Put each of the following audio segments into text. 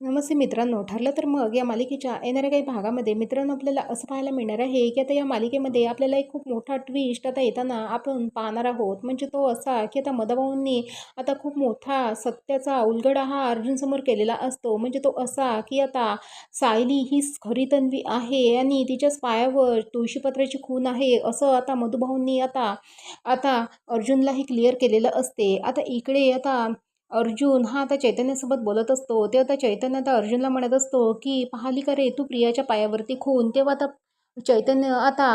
नमस्ते मित्रांनो ठरलं तर मग या मालिकेच्या येणाऱ्या काही भागामध्ये मित्रांनो आपल्याला असं पाहायला मिळणार आहे की आता या मालिकेमध्ये आपल्याला एक खूप मोठा ट्विस्ट आता येताना आपण पाहणार आहोत. म्हणजे तो असा की आता मदभाऊंनी आता खूप मोठा सत्याचा उलगडा हा अर्जुनसमोर केलेला असतो. म्हणजे तो असा की आता सायली ही खरी तन्वी आहे आणि तिच्याच पायावर तुळशीपत्राची खून आहे असं आता मधुभाऊंनी आता आता अर्जुनलाही क्लिअर केलेलं असते. आता इकडे आता अर्जुन हा आता चैतन्यासोबत बोलत असतो. ते आता चैतन्य आता अर्जुनला म्हणत असतो की पाहली का रे तू प्रियाच्या पायावरती खून. तेव्हा आता चैतन्य आता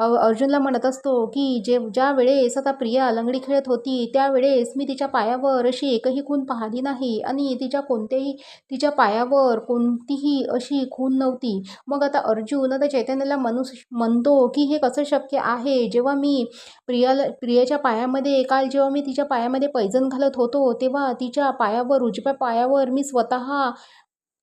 अर्जुनला म्हणत असतो की जे ज्या वेळेस आता प्रिया लंगडी खेळत होती त्यावेळेस मी तिच्या पायावर अशी एकही खून पाहिली नाही आणि तिच्या कोणत्याही तिच्या पायावर कोणतीही अशी खून नव्हती. मग आता अर्जुन आता चैतन्याला म्हणू म्हणतो की हे कसं शक्य आहे? जेव्हा मी प्रियाला प्रियाच्या पायामध्ये काल जेव्हा मी तिच्या पायामध्ये पैजण घालत होतो तेव्हा तिच्या पायावर उजव्या पायावर मी स्वतः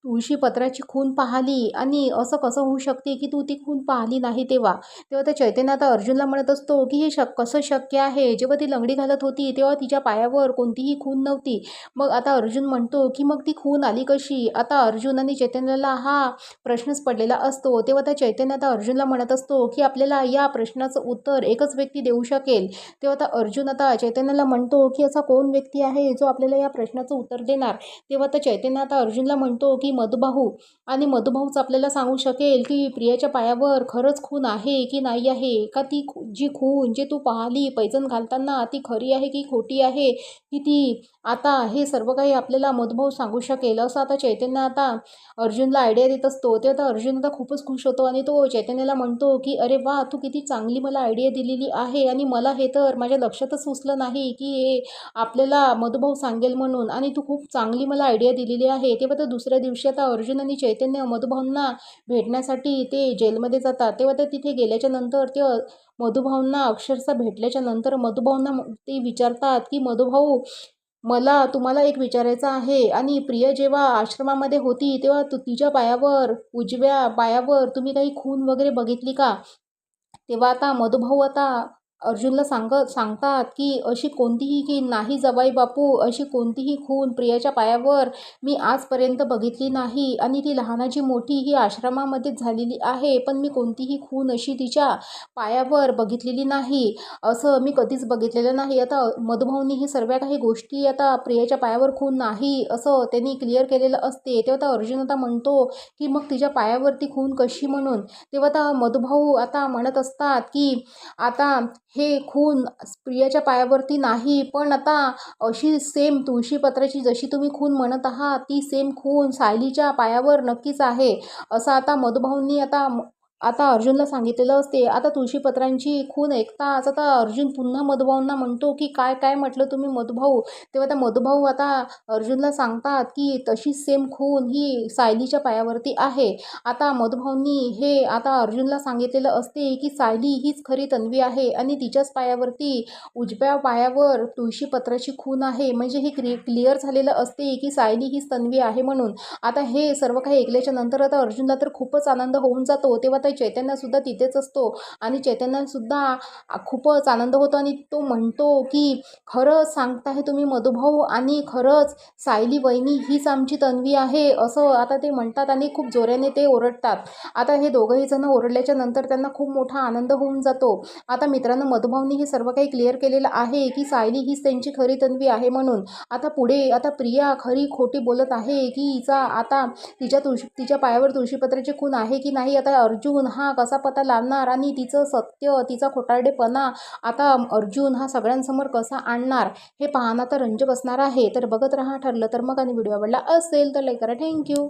तुळशीपत्राची खून पाहिली आणि असं कसं होऊ शकते की तू ती खून पाहिली नाही तेव्हा? तेव्हा त्या चैतन्य आता अर्जुनला म्हणत असतो की हे शक कसं शक्य आहे? जेव्हा ती लंगडी घालत होती तेव्हा तिच्या पायावर कोणतीही खून नव्हती. मग आता अर्जुन म्हणतो की मग ती खून आली कशी? आता अर्जुन आणि चैतन्याला हा प्रश्नच पडलेला असतो. तेव्हा त्या चैतन्य आता अर्जुनला म्हणत असतो की आपल्याला या प्रश्नाचं उत्तर एकच व्यक्ती देऊ शकेल. तेव्हा आता अर्जुन आता चैतन्याला म्हणतो की असा कोण व्यक्ती आहे जो आपल्याला या प्रश्नाचं उत्तर देणार? तेव्हा आता चैतन्य आता अर्जुनला म्हणतो की मधुभाऊ. आणि मधुभाऊच आपल्याला सांगू शकेल की प्रियाच्या पायावर खरंच खून आहे की नाही आहे? का ती जी खून जे तू पाहिली पैजण घालताना ती खरी आहे की खोटी आहे? की ती आता हे सर्व काही आपल्याला मधुभाऊ सांगू शकेल. असं आता चैतन्य आता अर्जुनला आयडिया देत असतो. ते आता अर्जुन आता खूपच खुश होतो आणि तो चैतन्याला म्हणतो की अरे वा तू किती चांगली मला आयडिया दिलेली आहे आणि मला हे तर माझ्या लक्षातच सुचलं नाही की हे आपल्याला मधुभाऊ सांगेल म्हणून. आणि तू खूप चांगली मला आयडिया दिलेली आहे. तेव्हा तर दुसऱ्या दिवशी आता अर्जुन आणि चैतन्य मधुभाऊंना भेटण्यासाठी ते जेलमध्ये जातात. तेव्हा ते तिथे गेल्याच्यानंतर ते मधुभाऊंना अक्षरशः भेटल्याच्या नंतर मधुभाऊंना ते विचारतात की मधुभाऊ मला तुम्हाला एक विचारायचं आहे आणि प्रिय जेव्हा आश्रमामध्ये होती तेव्हा तू तिच्या पायावर उजव्या पायावर तुम्ही काही खून वगैरे बघितली का? तेव्हा आता मधुभाऊ आता अर्जुनला सांगत सांगतात की अशी कोणतीही की नाही जवाई बापू अशी कोणतीही खून प्रियाच्या पायावर मी आजपर्यंत बघितली नाही आणि ती लहानाची मोठी ही आश्रमामध्येच झालेली आहे पण मी कोणतीही खून अशी तिच्या पायावर बघितलेली नाही. असं मी कधीच बघितलेलं नाही. आता मधुभाऊनी ही सर्व काही गोष्टी आता प्रियाच्या पायावर खून नाही असं त्यांनी क्लिअर केलेलं असते. तेव्हा आता अर्जुन आता म्हणतो की मग तिच्या पायावरती खून कशी म्हणून? तेव्हा आता मधुभाऊ आता म्हणत असतात की आता हे खून प्रियाच्या पायावरती नाही पण आता अशी सेम तुळशीपत्राची जशी तुम्ही खून म्हणत आहात ती सेम खून सायलीच्या पायावर नक्कीच आहे. असं आता मधुभाऊंनी आता आता अर्जुनला सांगितलेलं असते आता तुळशीपत्रांची खून ऐकताच आता अर्जुन पुन्हा मधुभाऊंना म्हणतो की काय काय म्हटलं तुम्ही मधुभाऊ? तेव्हा त्या मधुभाऊ आता अर्जुनला सांगतात की तशीच सेम खून ही सायलीच्या पायावरती आहे. आता मधुभाऊंनी हे आता अर्जुनला सांगितलेलं असते की सायली हीच खरी तन्वी आहे आणि तिच्याच पायावरती उजव्या पायावर तुळशीपत्राची खून आहे. म्हणजे हे क्रि क्लिअर झालेलं असते की सायली हीच तन्वी आहे म्हणून. आता हे सर्व काही ऐकल्याच्या नंतर आता अर्जुनला तर खूपच आनंद होऊन जातो. तेव्हा तर चैतन्यसुद्धा तिथेच असतो. आणि चैतन्यसुद्धा खूपच आनंद होतो आणि तो म्हणतो की खरंच सांगताय तुम्ही मधुभाऊ आणि खरंच सायली वहिनी हीच आमची तन्वी आहे. असं आता ते म्हणतात आणि खूप जोऱ्याने ते ओरडतात. आता हे दोघंही जण ओरडल्याच्या नंतर त्यांना खूप मोठा आनंद होऊन जातो. आता मित्रांनो मधुभाऊनी हे सर्व काही क्लिअर केलेलं आहे की सायली हीच त्यांची खरी तन्वी आहे म्हणून. आता पुढे आता प्रिया खरी खोटी बोलत आहे की हिचा आता तिच्या तुळशी तिच्या पायावर तुळशीपत्राची खून आहे की नाही? आता अर्जुन अर्जुन हा कसा पता लावणार आणि तिचं सत्य तिचा खोटारडेपणा आता अर्जुन हा सगळ्यांसमोर कसा आणणार? हे पाहणं तर रंजक असणार आहे. तर बघत राहा ठरलं तर मग आणि व्हिडिओ आवडला असेल तर लाईक करा. थँक्यू